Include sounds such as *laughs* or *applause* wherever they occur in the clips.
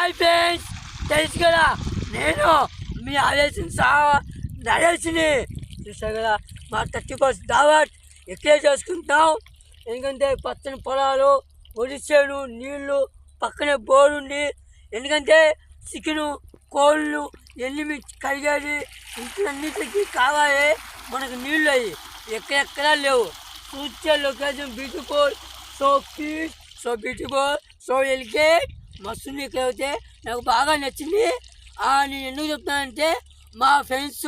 Hi friends తెలుసు కదా నేను మీ ఆవేశం సా నరేష్ని చూసా కదా? మా థర్టీ ఫస్ట్ దావట్ ఎక్కడే చేసుకుంటాం ఎందుకంటే పచ్చని పొలాలు ఒడిసేను నీళ్ళు పక్కనే బోర్ ఉంది ఎందుకంటే చికెను కోళ్ళు ఎన్ని కడిగేది ఇంట్లన్నిటికీ కావాలి మనకు నీళ్ళు అవి ఎక్కడెక్కడా లేవు. చూసే location beautiful so peace so beautiful so elegant మస్తు ఇక్కడ అయితే నాకు బాగా నచ్చింది. ఆ, నేను ఎందుకు చెప్తానంటే మా ఫ్రెండ్స్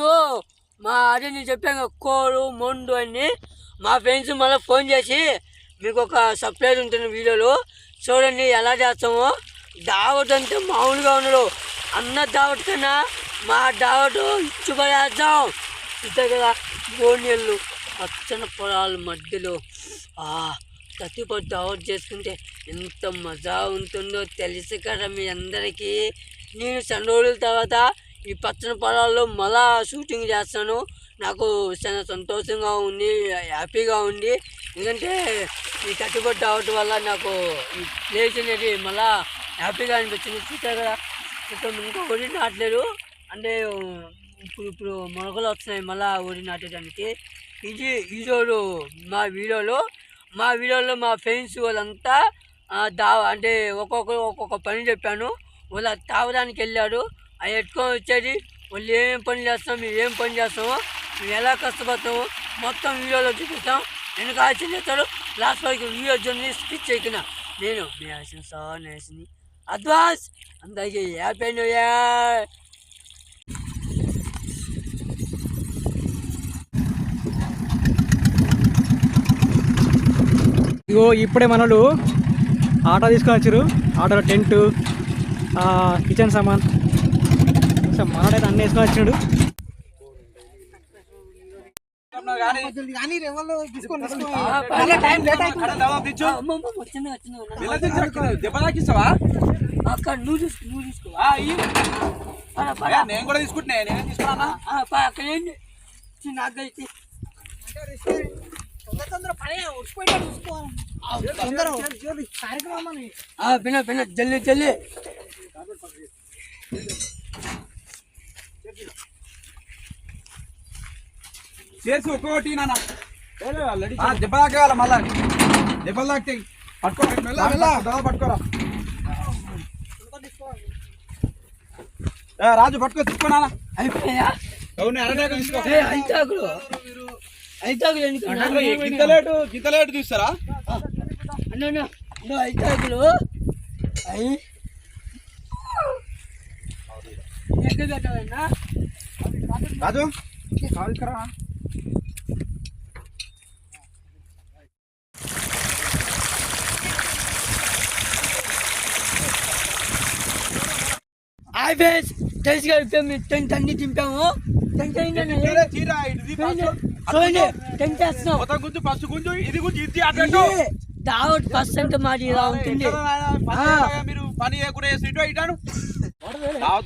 మా అదే నేను చెప్పాను కోరు మొండు అని. మా ఫ్రెండ్స్ మళ్ళీ ఫోన్ చేసి మీకు ఒక సర్ప్రైజ్ ఉంటుంది వీడియోలో. చూడండి ఎలా చేస్తామో. దావట్ అంటే మామూలుగా ఉండడు. అన్న దావట్ కన్నా మా దావట్ ఇచ్చుపడేద్దాం చూస్తే కదా గోనెళ్ళు పచ్చని పొలాల మధ్యలో. కత్తిపొట్టు దావట్ చేసుకుంటే ఎంత మజా ఉంటుందో తెలుసు కదా మీ అందరికీ. నేను చాలా రోజుల తర్వాత ఈ పచ్చని పొలాల్లో మళ్ళా షూటింగ్ చేస్తాను. నాకు చాలా సంతోషంగా ఉంది హ్యాపీగా ఉంది. ఎందుకంటే ఈ కట్టుబడి అవటం వల్ల నాకు ఈ ప్లేస్ అనేది మళ్ళా హ్యాపీగా అనిపించింది. చూసా కదా? ఇప్పుడు ఇంకా ఒడి నాటలేదు. అంటే ఇప్పుడు ఇప్పుడు మొలకలు వస్తున్నాయి మళ్ళా వరి నాటడానికి ఇది ఈరోజు మా వీడియోలో మా వీడియోలో మా ఫ్రెండ్స్ వాళ్ళంతా దా అంటే ఒక్కొక్కరు ఒక్కొక్క పని చెప్పాను. వాళ్ళు తాగడానికి వెళ్ళాడు. అవి ఎట్టుకొని వచ్చేది వాళ్ళు ఏమేం పని చేస్తాం మేము ఏం పని చేస్తామో మేము ఎలా కష్టపడతామో మొత్తం వీడియోలో చూపిస్తాం. వెనక ఆశ చేస్తాడు. లాస్ట్ వరకు వీడియో జర్నీ స్కిచ్ ఎక్కిన నేను మీ ఆశ సార్ నేసిని అడ్వాన్స్ అందరికీ హ్యాపీ న్యూ ఇయర్! ఇగో ఇప్పుడే మనోళ్ళు ఆటో తీసుకొని వచ్చారు ఆటోలో టెంట్ కిచెన్ సామాన్. సో మనోడైతే అన్నీ వేసుకొని వచ్చినాడు అక్కడ నువ్వు చూసుకో నువ్వు చూసుకో. పద, పద. నేను కూడా తీసుకుంటున్నా నేనేం తీసుకున్నా అక్కడ ఏంటి చిన్న అగ్గైతే పిన్న పిన్న జల్లి జల్లి. చేసి ఒక్కొక్కటి నాన్న. ఆ, దెబ్బ తాకేయాల మళ్ళా. దెబ్బలు తాకితే పట్టుకో మెల్ల మెల్ల దవ పట్టుకోరా. ఏ, రాజు పట్టుకో తీసుకో నాన్న. అయిపోయా అవును అరటాకు తీసుకో. అన్న అన్న, నువ్వు ఐతాకులు. అయి రాజు. కాదుకరా హాయ్ ఫ్రెండ్స్ తెలిసి కలిపి మేము టెంట్ అన్ని తింటాము. చీర ఇది చూడండి టెంట్ వేస్తున్నాం కొత్త గుంజు ఫస్ట్ గుంజు ఇది గుంజు ఇది అటు దావట్ పర్సెంట్ మాది ఇలా ఉంటుంది. మీరు పని చేయకుండా చేసి ఇటు ఇటాను?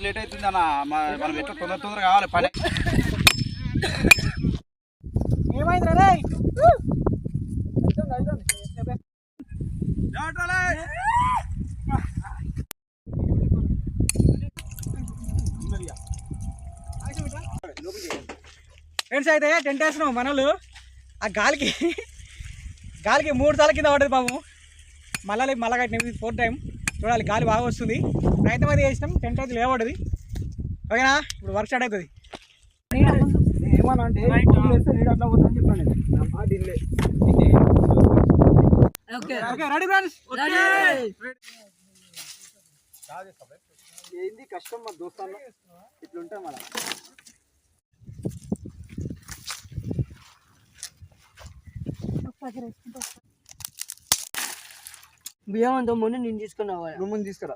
లేట్ అవుతుంది అన్న మనం ఎట్లా తొందర తొందర కావాలి పని. ఏమైంది రే ఫ్రెండ్స్ అయితే టెంట్ వేస్తున్నాం మనలు. ఆ గాలికి గాలికి మూడు సార్లు కింద పడ్డది పాము మళ్ళీ మళ్ళా కట్టినవి ఫోర్త్ టైం. చూడాలి గాలి బాగా వస్తుంది. ప్రయత్నం అయితే చేసినాం టెంట్ అయితే లేవబడ్డది ఓకేనా? ఇప్పుడు వర్క్ స్టార్ట్ అవుతుంది. ఏమన్నా అంటే అట్లా పోతుందని చెప్పండి ఓకే. ఓకే రెడీ ఫ్రెండ్స్ ఏంది కష్టం మా దోస్తాను ఇట్లుంటే మన బియ్యం అంతా ముందు నేను తీసుకున్నావా? నువ్వు ముందు తీసుకురా.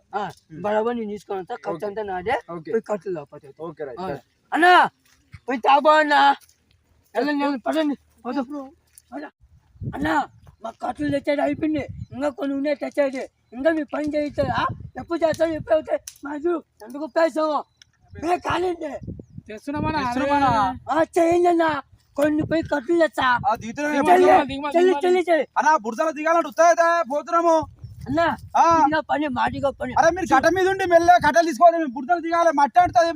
బరాబర్ నేను తీసుకున్నా ఖర్చు అంతా నాదే. ఓకే. పోయి కట్టులు లేకపోతే ఓకే రైట్. అన్నా పోయి తాపా అన్నా. వెళ్ళండి పదండి. పద. పద. అన్నా మా కట్టలు తెచ్చేది అయిపోయింది. ఇంకా కొన్ని ఉన్నాయి తెచ్చేది. ఇంకా మీ పని చేయిస్తారా? ఎప్పుడు చేస్తావు ఎప్పుడు అవుతాయి? మాకు ఎందుకు పేసాము మే కానింది చేస్తున్నామన్నా ఆ, చేయండి అన్న. కొన్ని పోయి కట్టలు తెచ్చా చెల్లి చెల్లి చెల్లి చెల్లి అన్న బురదలో దిగాలంటే వస్తాయితే పోతున్నాము అన్నా పని మాటిగా పని అరే మీరు కట్ట మీద ఉండి మెల్ల కట్టలు తీసుకోవాలి దిగాలి మట్టి అంటుంది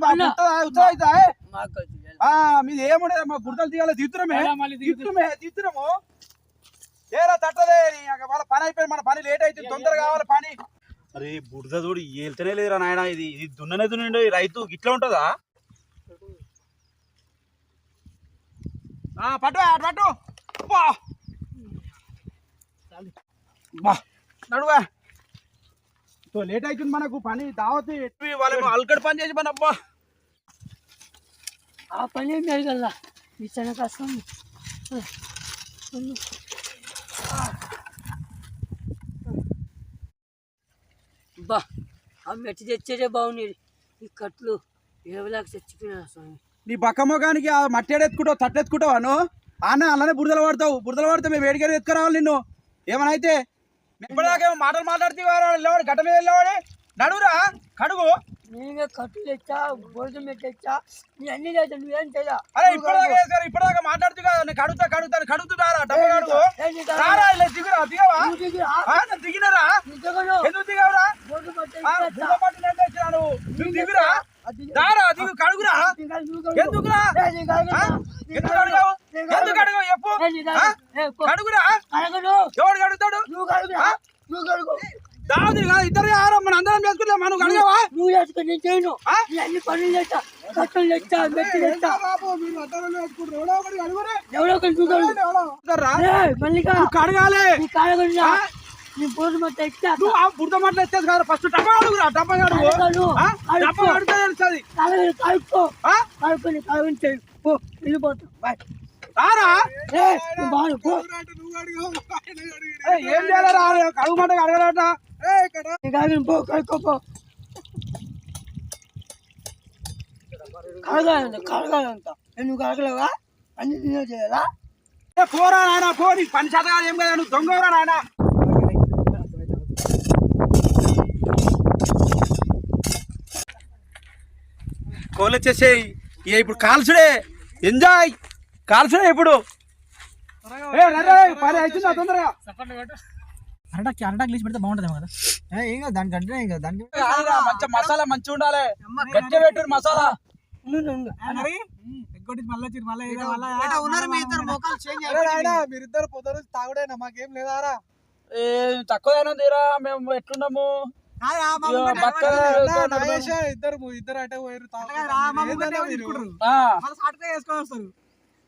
మీది ఏముండదు మా బుడతలు దిగాలి తీస్తురమే తీస్తురమే తీస్తురము ఏరా తట్టదే వాళ్ళ పని అయిపోయింది మన పని లేట్ అవుతుంది తొందరగా కావాలి పని అరే బుడద చూడు వెళ్తేనే లేదురా నాయన ఇది ఇది దున్ననే దున్నండి రైతు ఇట్లా ఉంటుందా పట్టు అటు పట్టు. బా. బా. నడువా. సో లేట్ అవుతుంది మనకు పని దావతి. వాళ్ళేమో అల్కడి పని చేసి మన అబ్బా. ఆ పని మెరగల్లా ఈ చిన్న కష్టం. బా ఆ మెట్టి తెచ్చేదే బాగుండేది ఈ కట్లు ఏవలాగా చచ్చిపోయినా స్వామి. నీ బక్క మొగానికి ఆ మట్టి ఎత్తుకుంటావు తట్టు ఎత్తుకుంటావు? అను అన్న అలానే బురదలు పడతావు బురదలు పడితే మేము వేడిగా ఎత్తుకురావాలి నిన్ను. ఏమన్నా అయితే? ఇప్పటిదాకా మాటలు మాట్లాడితే వెళ్ళేవాడు గట్ట మీద వెళ్ళేవాడే? నడువురా కడుగు. నేనే కట్లు తెచ్చా మెట్టి తెచ్చా నీ అన్ని తెచ్చా నువ్వేం తెచ్చా అరే ఇప్పటిదాకా వేసారు ఇప్పటిదాకా మాట్లాడుతూ కదా నేను కడుగుతా కడుగుతాను కడుగుతున్నారా డబ్బు కడుగు. రారా ఇలా దిగురా దిగవా? దిగినరా ఎందుకు దిగవరా? దిగురా. రారా దిగు కడుగురా ఎందుకురా? ఎందుకు అడగవు ఎందుకు అడగవు చెప్పు? కడుగురా ఎవడు కడుగుతాడు? దావది కాదు ఇద్దరు ఆరం మన అందరం చేసుకుంటాం మనం కడగవా నువ్వు చేసుకుని నేను చేయను. అన్ని పనులు తెచ్చా కట్టలు తెచ్చా మెట్టి తెచ్చా నువ్వు కడుగు ఏయ్, మల్లిగా కడగాలి. నీ కాడగొన్నా నీ నువ్వు ఆ బురద ఎత్తేది కాదు. ఫస్ట్ డబ్బా అడుగురా డబ్బా అడుగు? డబ్బా అడిగితే తెలుస్తుంది. పో వెళ్ళిపోతా బాయ్. రారా? పో. ఏం చేయాలి రా? అడగలట పో కడగాలంట కడగాలంట నువ్వు కడగలేవా? అన్ని చేయాలా పోరా నాయన పో నీకు పని చేత కాదు ఏం కదా నువ్వు దొంగరా నాయన? కోళ్ళు వచ్చేసేయి ఇక ఇప్పుడు కాల్చుడే. ఎంజాయ్. కాల్చుడే ఇప్పుడు. పని అవుతుందా తొందరగా? అరటాక్ అరటాక్ లేచి పెడితే బాగుంటుంది కదా? ఏం కాదు దానికంటే ఏం కాదు దానికి మంచి మసాలా మంచి ఉండాలి. గట్టి పెట్టు మసాలా. మీరిద్దరు పొద్దు తాగుడేనా? మాకేం లేదారా? ఏ తక్కువ తీరా మేము ఎట్లున్నాము? ఇద్దరు ఇద్దరు అటే పోయారు ఆ, వేసుకొని వస్తారు.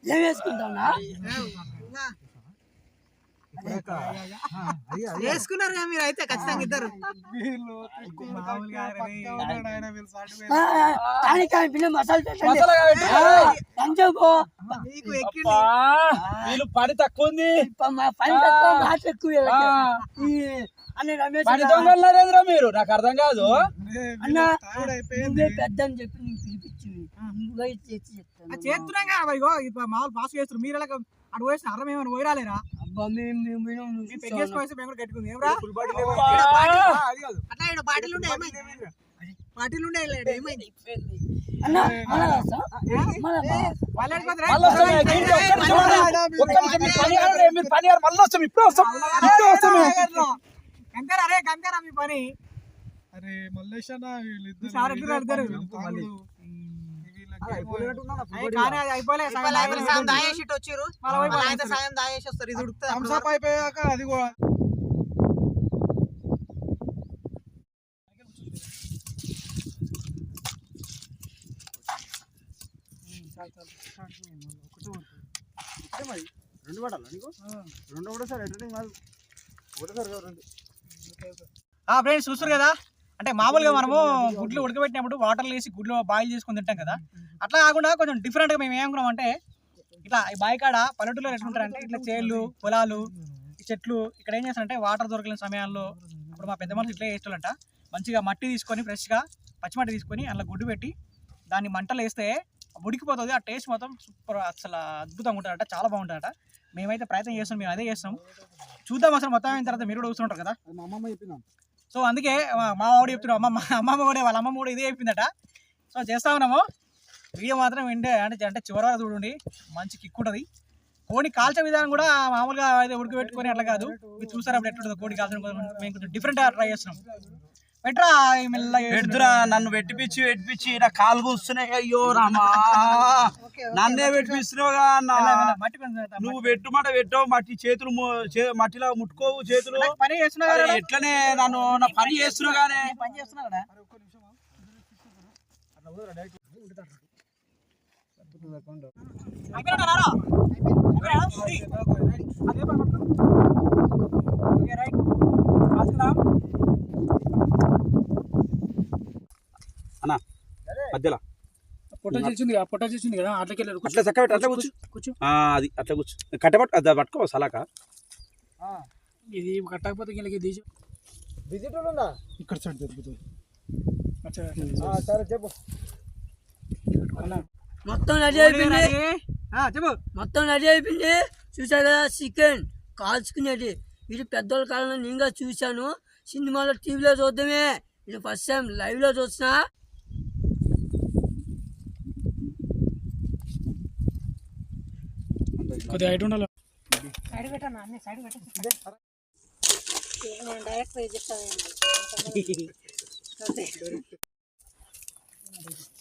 ఏం వేసుకుంటావునా వేసుకున్నారు మీరు అయితే ఖచ్చితంగా ఇద్దరు. వీళ్ళు పని తక్కువ ఉంది. పని తక్కువ మాట ఎక్కువ పని మీరు? నాకు అర్థం కాదు. అన్న నువ్వే పెద్ద అని చెప్పి పిలిపించింది. నువ్వే చేసి చెప్తాను. మామూలు పాస్ చేస్తారు మీరు అటు పోయేసి అర్రం ఏమైనా పోయిరాలేరా అరే కంకర మీ పని? అరే మల్లేష్ అన్న వీళ్ళిద్దరు అయిపోయాక అది కూడా. రెండు పడాలా నీకు? రెండు కూడా సార్ ఒకటేసారి రెండు. ఆ ఫ్రెండ్స్ చూస్తారు కదా? అంటే మామూలుగా మనము గుడ్లు ఉడకబెట్టినప్పుడు వాటర్లో వేసి గుడ్లు బాయిల్ చేసుకొని తింటాం కదా? అట్లా కాకుండా కొంచెం డిఫరెంట్గా మేము ఏమనుకున్నాం అంటే ఇట్లా ఈ బావి కాడ పల్లెటూరులో ఎట్లుంటారంటే ఇట్లా చేళ్ళు పొలాలు చెట్లు ఇక్కడ ఏం చేస్తారంటే వాటర్ దొరకలేని సమయాల్లో ఇప్పుడు మా పెద్ద మనుషులు ఇట్లా చేస్తారంట మంచిగా మట్టి తీసుకొని ఫ్రెష్గా పచ్చిమట్టి తీసుకొని అందులో గుడ్డు పెట్టి దాన్ని మంటలు వేస్తే ఉడికిపోతుంది. ఆ టేస్ట్ మొత్తం సూపర్ అసలు అద్భుతంగా ఉంటుందట చాలా బాగుంటుందట. మేమైతే ప్రయత్నం చేస్తాం మేము అదే చేస్తాం. చూద్దాం అసలు మొత్తం అయిన తర్వాత మీరు కూడా చూస్తుంటారు కదా. సో అందుకే మా- మా వాడు చెప్తున్నాడు అమ్మమ్మ అమ్మమ్మ కూడా వాళ్ళ అమ్మమ్మ కూడా ఇదే చెప్పిందట. సో చేస్తా ఉన్నాము. వీడియో మాత్రం వింటే అంటే అంటే చివరి వరకు చూడండి మంచి కిక్ ఉంటుంది కోడి కాల్చే విధానం కూడా మామూలుగా అయితే ఉడకబెట్టుకొని అట్లా కాదు మీరు చూసారా అప్పుడు ఎట్లుంటుందో కోడి కాల్చడం కోసం మేము కొంచెం డిఫరెంట్ ట్రై చేస్తున్నాం మెల్లగా పెడుతురా నన్ను పెట్టిపిచ్చి పెట్టిపిచ్చి నా కాలు కూస్తున్నాయి అయ్యో రామా నన్నే పెట్టిపిస్తున్నావుగా నువ్వు పెట్టుమాట పెట్టావు మట్టి చేతులు మట్టిలో ముట్టుకోవు చేతులు పని చేస్తున్నా అరే కదా ఎట్లనే నన్ను నా పని చేస్తున్నావు నేను పని చేస్తున్నా కదా అన్న మధ్యలో పొట్ట చేసింది కదా పొట్ట చేసింది కదా అట్లకి అట్లా చక్క పెట్టు అట్లా కూర్చో. కూర్చో. ఆ, అది అట్లా కూర్చో. కట్టబట్టు అది పట్టుకో సలాక. ఇది కట్టకపోతే వీళ్ళకి తీసి ఇక్కడ సైడ్ దొరుకుతుంది అచ్చా సరే చెప్పు. మొత్తం రెడీ అయిపోయింది. ఆ, చెప్పు. మొత్తం రెడీ అయిపోయింది. చూసా కదా చికెన్ కాల్చుకునేది. ఇది పెద్దోళ్ళ కాలంలో నేను చూశాను. సినిమాలో టీవీలో చూద్దామే. ఇది ఫస్ట్ టైం లైవ్లో చూసిన కొద్దిగా హైట్ ఉండాలి. *laughs*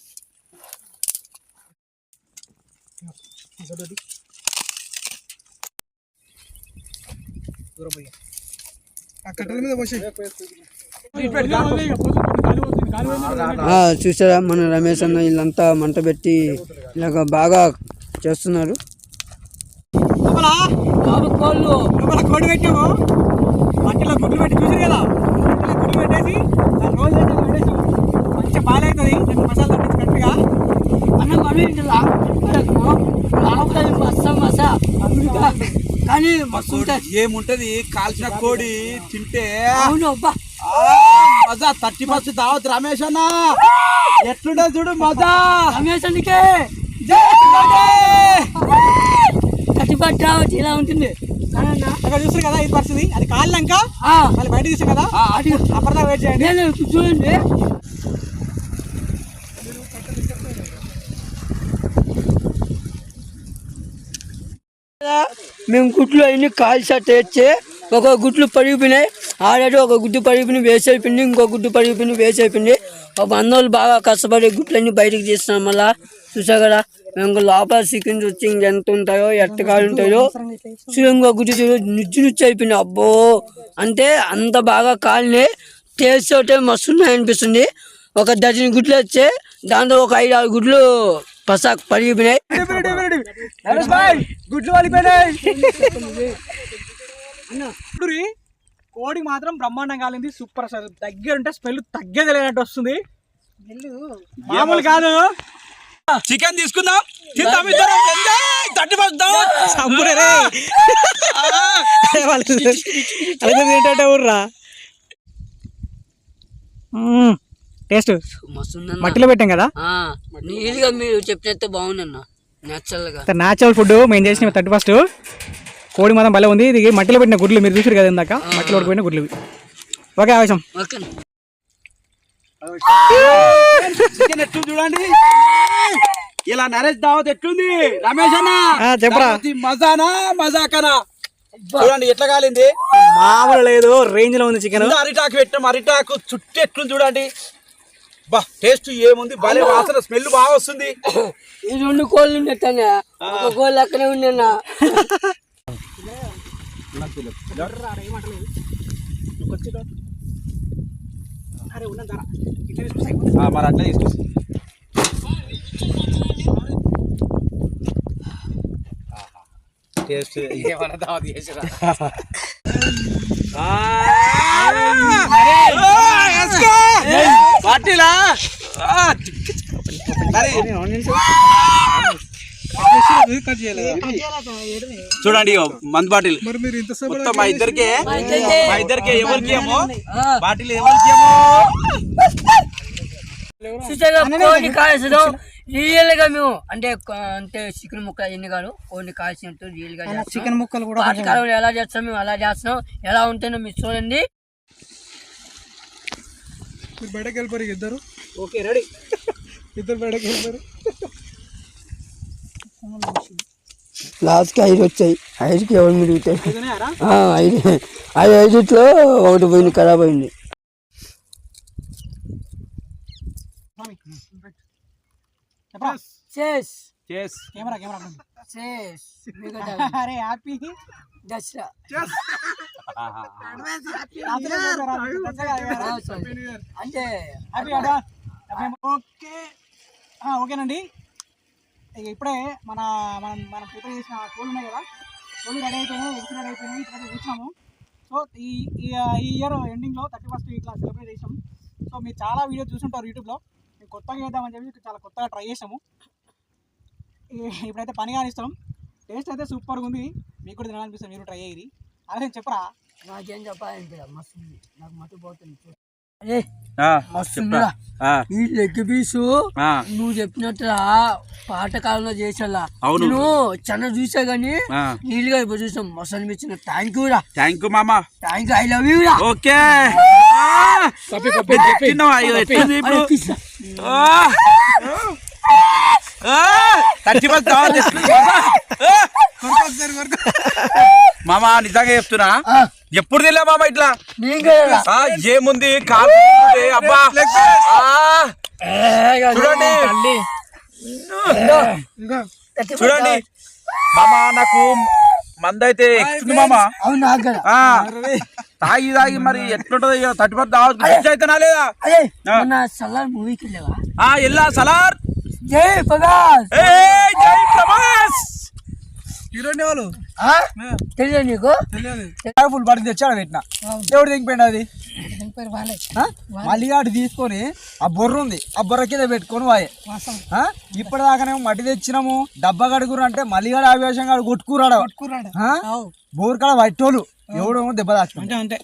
ఆ కట్టెల మీద పోసి చూసారా మన రమేష్ అన్న వీళ్ళంతా మంట పెట్టి ఇలాగ బాగా చేస్తున్నారు. కోళ్ళు. లోపల కోడి పెట్టాము. మట్టిలో గుడ్లు పెట్టి చూసారు కదా? మట్టిలో గుడ్లు పెట్టేసి రోజు దాన్ని మసాలా తగ్గించి కరెక్ట్గా. అన్న మరి మసా మసా కానీ మస్తు ఏముంటది? కాల్చిన కోడి తింటే అవును అబ్బా మజా థర్టీ ఫస్ట్ దావత్ రమేష్ అన్న. ఎట్లుండే చూడు మజా. రమేష్ అందుకే కట్టిపట్టి రావచ్చు ఇలా ఉంటుంది. అక్కడ చూస్తారు కదా ఇది పరిస్థితి. అది ఆ, మళ్ళీ బయట తీసాం కదా. అప్పటిదాకా వెయిట్ చేయండి. నేను చూడండి. మేము గుడ్లు అన్ని కాల్చా తెచ్చి ఒక గుడ్లు పడిపోయినాయి. ఆడాడు ఒక గుడ్డు పడిపోయి వేసైపోయింది ఇంకో గుడ్డు పడిపోయి వేసైపోయింది అయిపోయింది ఒక వందలు బాగా కష్టపడి గుడ్లన్నీ బయటకు తీస్తున్నాం మళ్ళా. చూసా కదా మేము లోపల చికెన్ వచ్చి ఎంత ఉంటాయో ఎట్టగా ఉంటాయో. ఇంకో గుడ్డు చూడు నుజ్జు నుజ్జు అయిపోయింది అబ్బో! అంటే అంత బాగా కాలిని టేస్ట్ ఒకటే మస్తు అనిపిస్తుంది ఒక డజన్ గుడ్లు వచ్చే దాంట్లో ఒక ఐదు ఆరు గుడ్లు పసాక్ పడిపోయినాయి. నరేష్ భాయ్ గుడ్లు వాలిపోయినాయి. ఇప్పుడు కోడి మాత్రం బ్రహ్మాండం కాలింది సూపర్ అసలు. దగ్గర ఉంటే స్మెల్ తగ్గేది లేనట్టు వస్తుంది. మామూలు కాదు. చికెన్ తీసుకుందాం. తిందాం ఇద్దరం. *laughs* ఏంటంటే ఊర్రా? టేస్ట్. మట్టిలో పెట్టాం కదా మీరు చెప్పినట్టు బాగుందన్న. న్యాచురల్ ఫుడ్ మేము చేసిన థర్టీ ఫస్ట్ కోడి మాత్రం భలే ఉంది. ఇది మట్టిలో పెట్టిన గుడ్లు మీరు చూసారు కదా ఇందాక? మట్టిలో పెట్టిన గుడ్లు. ఓకే ఆవేశం. చూడండి. ఇలా నరేష్ దావత్ ఎట్లుంది? రమేష్ అన్న. చెప్పరా. మజానా మజాకనా? చూడండి ఎట్లా కాలింది? మామూలు లేదు రేంజ్లో ఉంది చికెన్ అరిటాకు పెట్టాం అరిటాకు చుట్టూ ఎట్లుంది చూడండి. బా టేస్ట్ ఏముంది? భలే వాసన స్మెల్ బాగా వస్తుంది. ఈ రెండు కోళ్ళు ఉన్నట్టనే. ఒక కోళ్ళు అక్కడే ఉన్నా మరి అట్లా తీసుకో. టేస్ట్. ఏమన్నా దావత్ చేసిరా పార్టీలా? చూడండి మందు బాటిల్. మరి మీరు ఇంతసేపు మొత్తం మా ఇద్దరికే. మా ఇద్దరికి. ఎవరికి ఏమో? బాటిల్ ఎవరికి ఏమో? కోడిని కాల్చడం మేము అంటే అంటే చికెన్ ముక్క ఎన్ని కాదు కోడిని కాల్చినట్టు రియల్గా చికెన్ ముక్కలు కూడా ఎలా చేస్తాం మేము అలా చేస్తున్నాం. ఎలా ఉంటుందో మీరు చూడండి. మీరు బయటకు వెళ్ళిపోరు ఇద్దరు. Okay ready. ఇద్దరు బయటకు వెళ్ళిపోరు. లాస్ట్కి ఐదు వచ్చాయి. ఐదుకి ఎవరు మిరుగుతాయి ఐదు. ఐదు ఐదుట్లో ఒకటి పోయింది ఖరాబ్ అయింది. చేస్ చేస్. Camera camera. చేస్. *laughs* అరే హ్యాపీ దసరా. అంటే హ్యాపీ అడ్వాన్స్ ఓకే. ఆ, ఓకేనండి. ఇక ఇప్పుడే మన మనం మనం ప్రిపేర్ చేసిన కోళ్ళు ఉన్నాయి కదా. కోళ్ళు రెడీ అయిపోయినాయి ఎగ్స్ రెడీ అయిపోయినాయి ఇక్కడ కూర్చున్నాము సో ఈ ఈ ఇయర్ ఎండింగ్లో థర్టీ ఫస్ట్ ఇట్లా సెలబ్రేట్ చేసాం సో మీరు చాలా వీడియో చూసుంటారు యూట్యూబ్లో. మేము కొత్తగా చేద్దామని చెప్పి చాలా కొత్తగా ట్రై చేసాము ఇప్పుడైతే పని కానిస్తాం. టేస్ట్ అయితే సూపర్గా ఉంది. మీకు కూడా తినాలనిపిస్తుంది. మీరు ట్రై అయ్యి అదే చెప్పరా? నాకేం చెప్పాలంటే మస్తు. నాకు మట్టు పోతుంది. ఈ లెగ్ పీసు నువ్వు చెప్పినట్టుగా పాతకాలంలో చేసేలా. అవును. చిన్న చూసా ఆ. నీళ్ళుగా ఇప్పుడు చూసాం. మస్తు అనిపించిన థ్యాంక్ యూ రా. థ్యాంక్ యూ మామా. Thank you I love you రా. ఓకే. కప్పి మామా నిజంగా చెప్తున్నా. ఎప్పుడు తిన్నా మామ ఇట్లా? కదా ఏముంది? కాలు అబ్బా. ఆ, చూడండి. చూడండి. మామా నాకు మందైతే ఎక్కుతుంది మామా. కదా తాగి తాగి మరి ఎట్లుంటది తాగొచ్చు అయితేనా లేదా? సలార్ మూవీకి వెళ్ళావా? ఎల్లా సలార్? జై ఏయ్, జై ప్రభాస్ హీరోయిన్? తెలియదు నీకు? ఫుల్ తెచ్చాడు పెట్టిన ఎవడు దిగిపోయింది అది? ఆ? మళ్ళీ ఆడు తీసుకొని ఆ బొర్ర ఉంది. ఆ బొర్ర కింద పెట్టుకొని వాయే. ఆ? ఇప్పటిదాకానేమో మట్టి తెచ్చినాము డబ్బా కడుగురు అంటే మళ్ళీ ఆడు ఆవేశంగా ఆడు కొట్టుకురాడు. ఆ? బోర్ కాడ పట్టోళ్ళు ఎవడేమో దెబ్బ దాచుకుంటే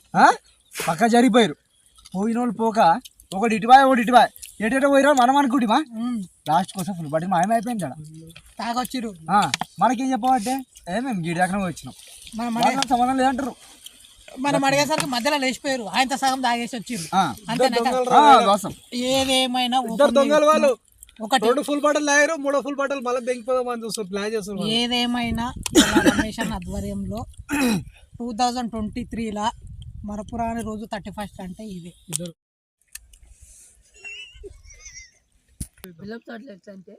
పక్క జరిగిపోయారు పోయిన వాళ్ళు పోక ఒకటి ఇటుబాయ్ ఒకటి ఇటుబాయ్ ఎటు పోయినా మనం అనుకుంటామా? లాస్ట్ కోసం ఫుల్ బాటిల్ మాయమైపోయింది ఆడ. తాగొచ్చిరు ఆ, మనకేం చెప్పమంటే ఏ మేము గిడి దాకా వచ్చినాం. మనం సంబంధం లేదంటారు. మనం అడిగేసరికి మధ్యలో లేచిపోయారు. ఆయనతో సగం తాగేసి వచ్చిర్రు. ఆ. అంతేనా ఆ, దోసం ఏదేమైనా ఇద్దరు దొంగలు వాళ్ళు. ఒకటి. రెండు ఫుల్ బాటిల్ లాగారు మూడో ఫుల్ బాటిల్ మళ్ళీ దెంగిపోదామని చూస్తారు ప్లాన్ చేస్తారు ఏదేమైనా ఆధ్వర్యంలో టూ థౌజండ్ ట్వంటీ త్రీలా మరపురాని రోజు థర్టీ ఫస్ట్ అంటే ఇదే. పిల్లలు తోటలు ఎట్లా అంటే.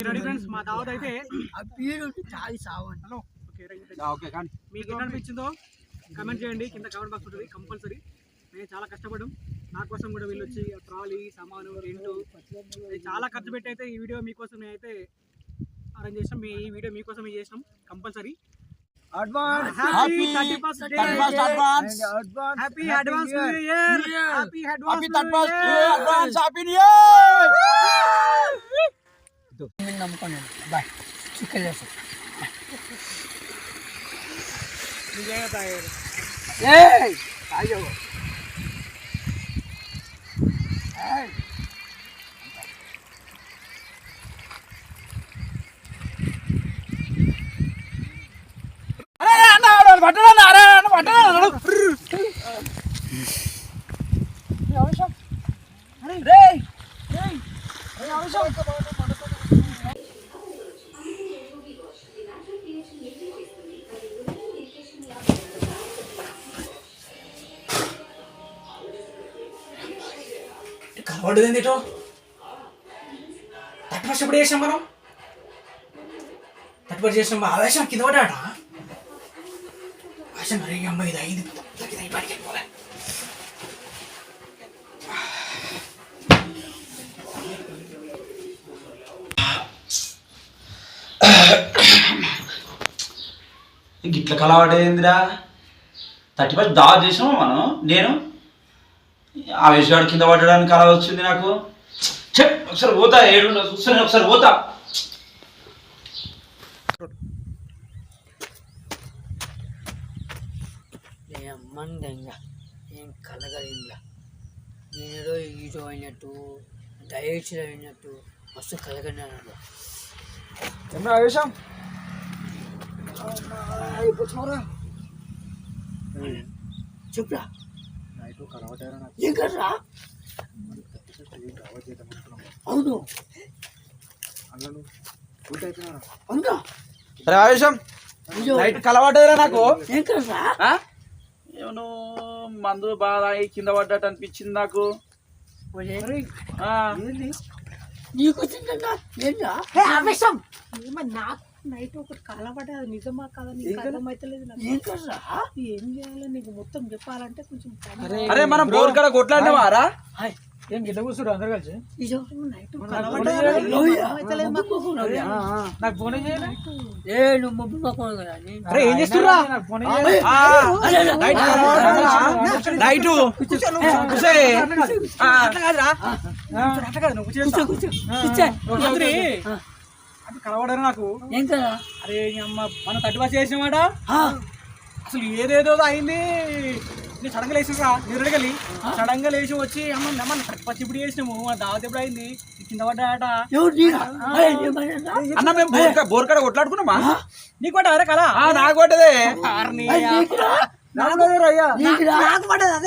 ఫ్రెండ్స్ మా దావత్ అయితే ఆ పీరు చాలి సావండి ఓకే కానీ మీకు ఎలా అనిపించిందో కమెంట్ చేయండి. కింద కమెంట్ బాక్స్ ఉంటుంది కంపల్సరీ మేము చాలా కష్టపడ్డాం. నా కోసం కూడా వీళ్ళు వచ్చి ట్రాలీ సామాను రెంటు. అది చాలా ఖర్చు పెట్టి అయితే ఈ వీడియో మీకోసం అయితే అరేంజ్ చేసాం మీ ఈ వీడియో మీకోసం చేసాం compulsory advance happy thirty first advance happy advance new year happy advance happy new year మీరు నమ్ముకున్నాను బాయ్ చికెన్ చేస్తాం ఏయ్ అయ్యో ఏయ్ కలవడదు ఏంటో తట్టుపరిచి ఎప్పుడు చేసాం మనం. తట్టుపరిచి చేసాం ఆవేశం కింద పడ్డాట ఆవేశం మరి అమ్మ ఇది అయింది. ఇది బయటికి వెళ్ళిపోలే ఇంక ఇట్లా కలవాటేందిరా? థర్టీ ఫస్ట్ దావా చేసాము మనం? నేను? ఆవేశగాడు కింద పడడానికి అలా వచ్చింది నాకు. ఛే, ఒకసారి పోతా ఏడు చూస్తాను ఒకసారి పోతా. మందంగా ఏం కలగలిందా నేనేదో హీరో అయినట్టు డైరెక్టర్ అయినట్టు మస్తు కలగన్నాను ఆవేశం? చెప్పురా? అవును. అవునా అరే ఆవేశం నైట్ కలవడ్డదిరా నాకు. ఏం కదా ఆ? ఏమను మందు బాగా కింద పడ్డట్టు అనిపించింది నాకు. ఆ. నీకు ఆవేశం. నాకు నైట్ ఒకటి కలబడ నిజమా కదా? నీకు అర్థమైతలేదు నాకు. ఏం చేయాలో? నీకు మొత్తం చెప్పాలంటే కొంచెం అరే మనం బోర్. కడ కొట్లాడినావారా ఏం గిట్ల కూర్చుడు అందరు కలిసి? ఇదో నైట్ అర్థమైతలేదు మాకు. నాకు ఫోన్ చేయలే ఏ నువ్వు మొబ్బు మాకు కదా నేను అరే ఏం చేస్తుర్రా? నాకు ఫోన్ చేయలే నైట్. ఆ. కూర్చో. రాత్రి అది కలవడం నాకు. ఏం కదా? అరే అమ్మ మనం తట్టు బస్ చేసినమాట ఆ, అసలు ఏదేదో అయింది. నేను సడన్గా లేచిరా నిరుడగలి సడన్గా లేచి వచ్చి అమ్మ అమ్మ తట్టు బస్ ఇప్పుడు చేసినాము. మన దావత్ ఎప్పుడు అయింది? కింద పడ్డాట? అన్న మేము బోర్ క- బోర్ కడ కొట్లాడుకున్నామా నీకు పడ్డా అరే కదా ఆ, నాకు పడ్డదే?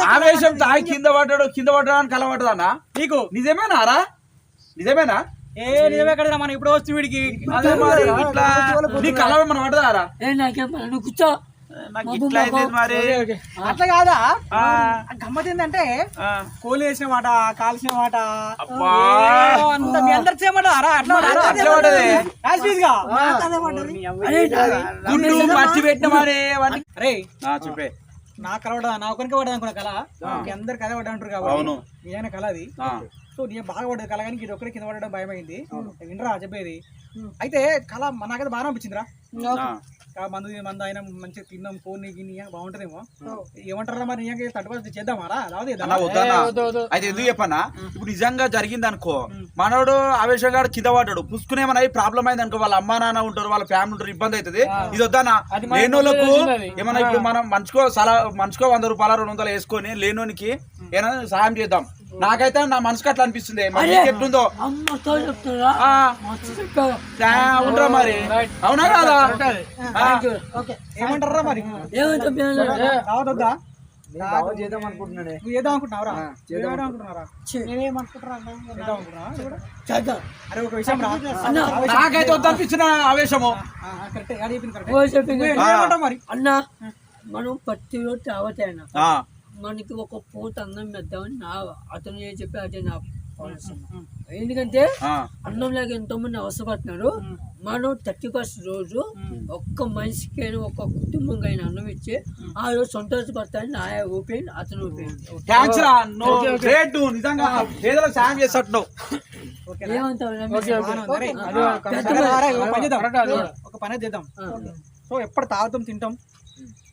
ఆవేశం తాగి కింద పడ్డాడు కింద పడ్డాడు కలవడ్డదన్నా నీకు? నిజమేనారా నిజమేనా? ఏ నిజమే కదా మనం ఇప్పుడు వస్తే వీడికి. అదే మరి ఇట్లా నీ కలవ మన పడ్డదారా ఏ నాకేం పని? నువ్వు కూర్చో. అట్లా కాదా? గమ్మత్ ఏంటంటే వేసిన మాట కాల్చిన మాట మీ అందరు చేయమాట. అరే నా- పెట్టిన మరి అరే చెప్పే. నా ఒకరికి పడ్డా అనుకున్న కళ మీ అందరు కథ పడ్డా అంటారు అవును. కాబట్టి నిజమైన కళ అది సో నేను బాగా పడ్డది. కళ కానీ ఇది ఒక్కరికి కింద పడడం భయం అయింది వినరా చెప్పేది. అయితే కళ నాకైతే బాగా అనిపించిందిరా. మందు మందు అయినా మంచిగా తిన్నాం ఫోన్ గిన్ని బాగుంటుందేమో. ఏమంటారా మరి నీకే తట్టుబడి చేద్దామారా అయితే ఎందుకు చెప్పన్నా? ఇప్పుడు నిజంగా జరిగింది అనుకో మనోడు ఆవేశంగా కింద పడ్డాడు. పుసుకునేమన్నా ప్రాబ్లం అయింది అనుకో వాళ్ళ అమ్మా నాన్న ఉంటారు వాళ్ళ ఫ్యామిలీ ఉంటారు ఇబ్బంది అవుతుంది. ఇది వద్దన్నా లేనోళ్ళకు ఏమన్నా ఇప్పుడు మనం మంచుకో సలా మంచుకో వంద రూపాయల రెండు వందలు వేసుకొని లేనోనికి ఏమైనా సాయం చేద్దాం. నాకైతే నా మనసుకు అట్లా అనిపిస్తుంది. ఎట్లుందో ఉండరా మరి. అవునా కాదా? ఏమంటారా మరి? ఏమంటే రావద్దా? చేద్దాం అనుకుంటున్నాడే నువ్వు చేద్దాం అనుకుంటున్నావురా? చేద్దాం అనుకుంటున్నారా నేనేమనుకుంటారా చేద్దాం అనుకుంటున్నావా చేద్దాం అరే ఒక విషయం రా. అన్న నాకైతే వద్దనిపించిన ఆవేశము. కరెక్ట్. అది చెప్పింది కరెక్ట్. ఓ చెప్పింది. ఏమంటావు మరి? అన్న మనం ప్రతి రోజు అన్న. మనకి ఒక పూట అన్నం పెద్దామని నా అతను ఏం చెప్పి అదే నా పాలసీ. ఎందుకంటే అన్నం లేక ఎంతో మంది అవసరపడుతున్నారు మనం థర్టీ ఫస్ట్ రోజు ఒక్క మనిషికి అయినా ఒక్క కుటుంబం అయినా అన్నం ఇచ్చి ఆ రోజు సంతోషపడతానని నా ఒపీనియన్ అతని ఏమంటావు ఒక పని చేద్దాం. సో ఎప్పుడు తాగుతాం తింటాం.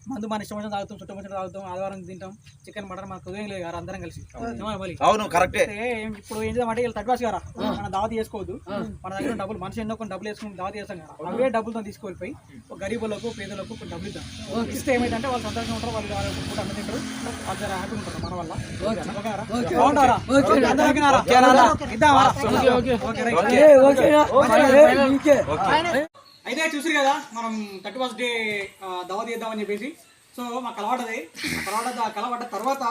మందు మన ఇష్టం తాగుతాం చుట్టం తాగుతాం ఆదివారం తింటాం చికెన్ మటన్ మనకు ఉదయం లేదు కదా అందరం కలిసి. అవును. కరెక్టే. ఏం- ఇప్పుడు ఏం చేద్దామంటే వీళ్ళు తగ్గాసు కదా మన దావత్ చేసుకోవద్దు మన దగ్గర డబ్బులు మనిషి ఎన్నో కొన్ని డబ్బులు వేసుకుని దావత్ చేస్తాం కదా అవే డబ్బులతో తీసుకెళ్ళిపోయి ఒక గరీబులకు పేదలకు కొన్ని డబ్బులు ఇద్దాం. ఇస్తే ఏమైందంటే వాళ్ళు సంతోషంగా ఉంటారు వాళ్ళు పూట అన్న తింటారు వాళ్ళు జర హ్యాపీగా ఉంటారు మన వల్ల? బాగుంటారా? ఇద్దామా? ఓకే, నీకే అయితే చూసారు కదా మనం థర్టీ ఫస్ట్ డే దవా చేద్దామని చెప్పేసి. సో మాకు అలవాటది. అలవాట కలవాట తర్వాత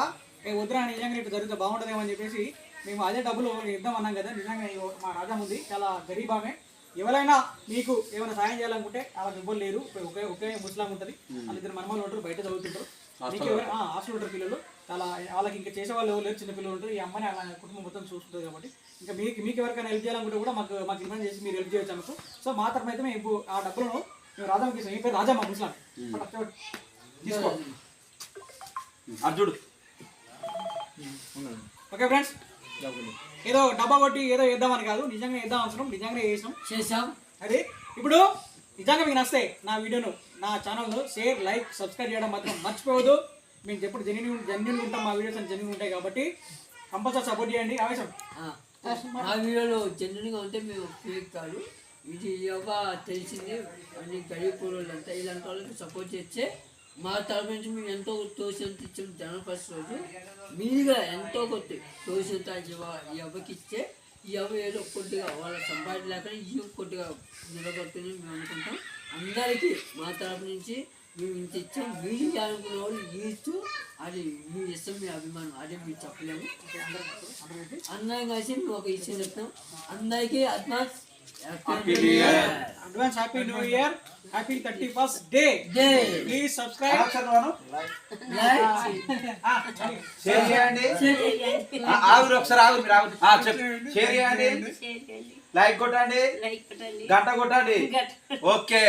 వద్దురా నిజంగా ఇట్లా జరిగితే బాగుంటుందేమో అని చెప్పేసి మేము అదే డబ్బులు ఇద్దాం అన్నాం కదా నిజంగా మా రాజా ఉంది చాలా గరీబ్ ఆమె. ఎవరైనా మీకు ఏమైనా సాయం చేయాలనుకుంటే అలా ఇవ్వరు లేరు. ఒకే ఒకే ముస్లాం ఉంటుంది. వాళ్ళిద్దరు మనమాలు ఉంటారు బయట చదువుతుంటారు. ఆ, హాస్టల్ ఉంటారు పిల్లలు. చాలా వాళ్ళకి ఇంకా చేసే వాళ్ళు ఎవరు లేరు చిన్న పిల్లలు ఉంటారు. ఈ అమ్మాయి అలా కుటుంబం మొత్తం చూస్తుంటుంది కాబట్టి ఇంకా మీకు మీకు ఎవరికైనా హెల్ప్ చేయాలనుకుంటే కూడా మాకు మాకు ఇన్ఫార్మ్ చేసి మీరు హెల్ప్ చేయొచ్చు అనుకో సో మా తరఫున అయితే మేము ఆ డబ్బులను మేము రాజాకి ఇస్తాం ఈ పేరు రాజమ్మ ముస్లాం తీసుకో. అర్జుడు ఓకే ఫ్రెండ్స్ ఏదో డబ్బా కొట్టి ఏదో వేద్దామని కాదు నిజంగా వేద్దాం అవసరం నిజంగా చేసాం చేసాం అది ఇప్పుడు నిజంగా మీకు నస్తే నా వీడియోను నా ఛానల్ను షేర్ లైక్ సబ్స్క్రైబ్ చేయడం మాత్రం మర్చిపోవద్దు. మేము ఎప్పుడు జెన్యున్ జెన్యున్ ఉంటాం మా వీడియోస్ జెన్యున్ ఉంటాయి కాబట్టి కంపల్సరీ సపోర్ట్ చేయండి. ఆవేశం. మా వీడియోలో జెన్యున్గా ఉంటే మేము ఫేక్ కాదు. ఇది యోగ తెలిసింది? అన్ని గరీబ్ పూర్వులంతా ఇలాంటి వాళ్ళకి సపోర్ట్ చేస్తే మా తరపు నుంచి మేము ఎంతో తోసినంత ఇచ్చాం జనవరి ఫస్ట్ రోజు. మీరుగా ఎంతో కొద్ది తోసినంత ఈ అవ్వకి ఇస్తే ఈ అవ్వ ఏదో కొద్దిగా వాళ్ళ సంపాదన లేక ఈ కొద్దిగా నిలబడుతుంది మేము అనుకుంటాం. అందరికీ మా తరపు నుంచి మేము ఇంత ఇచ్చాం మీరు అనుకున్న వాళ్ళు ఇస్తూ అది మీ ఇష్టం మీ అభిమానం అదే మీరు చెప్పలేము. అందరం కలిసి మేము ఒక విషయం చెప్తాం. అందరికీ advance advance happy new year happy thirty first day day please subscribe ఒకసారి నువ్వు అను. Ah, షేర్ చేయండి. ఆ, ఆగురు ఒకసారి ఆగురు మీరు ఆగురు. ఆ, చెప్పు. షేర్ చేయండి. లైక్ కొట్టండి. గంట కొట్టండి. Okay.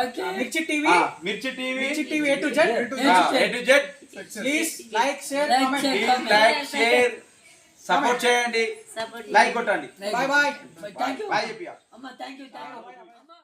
Okay. Mirchi TV. Mirchi TV. Mirchi TV A to Z A to Z please like share Like, comment share. Like share support చేయండి. లైక్ కొట్టండి. Bye bye thank you bye చెప్పియా అమ్మ thank you thank you